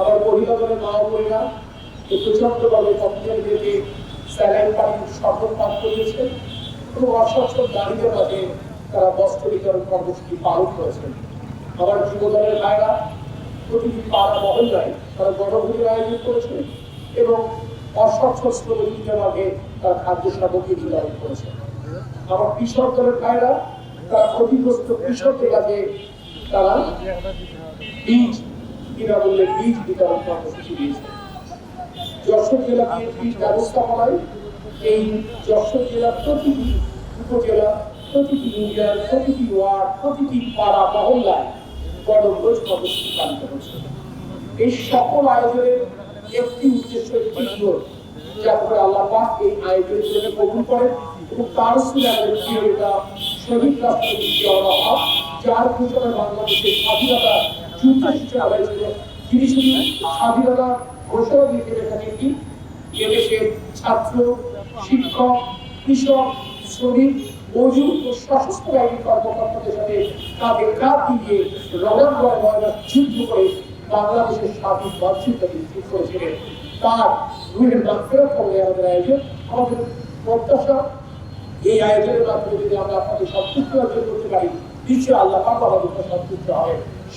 আমার মহিলা দলের মা বোনেরা প্রচন্ডভাবে কর্মচারীদেরকে স্যালাইন পানির শপথ পাঠ করিয়েছেন এবং অস্বচ্ছ নারীদের মাঝে তারা বস্ত্র বিতরণ কর্মসূচি পালন করেছেন। আমার যুবদলের ভাইরা প্রতিটি পাড়া মহল্লায় তারা গণভোটের আয়োজন করেছে এবং অস্বচ্ছ শ্রমিকদের মাঝে তারা খাদ্য সামগ্রী বিতরণ করেছে আমার কৃষক দলের ভাইরা তারা ক্ষতিগ্রস্ত কৃষকদের কাছে তারা বীজ বিনামূল্যে বীজ বিতরণ কর্মসূচি দিয়েছে যশোর জেলা বিএনপির ব্যবস্থাপনায় এই যশোর জেলার প্রতিটি উপজেলা, প্রতিটি ইউনিয়ন, প্রতিটি ওয়ার্ড, প্রতিটি পাড়া, মহল্লায় গণভোজ কর্মসূচি পালিত হচ্ছে এই সকল আয়োজনের একটি উদ্দেশ্য একটি ছিল যাতে আল্লাহ পাক এই আয়োজনগুলোকে কবুল করেন এবং তার আমাদের প্রিয় নেতা শহীদ রাষ্ট্রপতি যার ঘোষণায় বাংলাদেশের স্বাধীনতা স্বাধীনতা কৃষক শ্রমিক মজুর বাংলাদেশের স্বাধীন তার রুহের আয়োজনের মাধ্যমে যদি আমরা আপনাদের সন্তুষ্ট করতে পারি, নিশ্চয়ই আল্লাহ পাক আমাদের সন্তুষ্ট হবে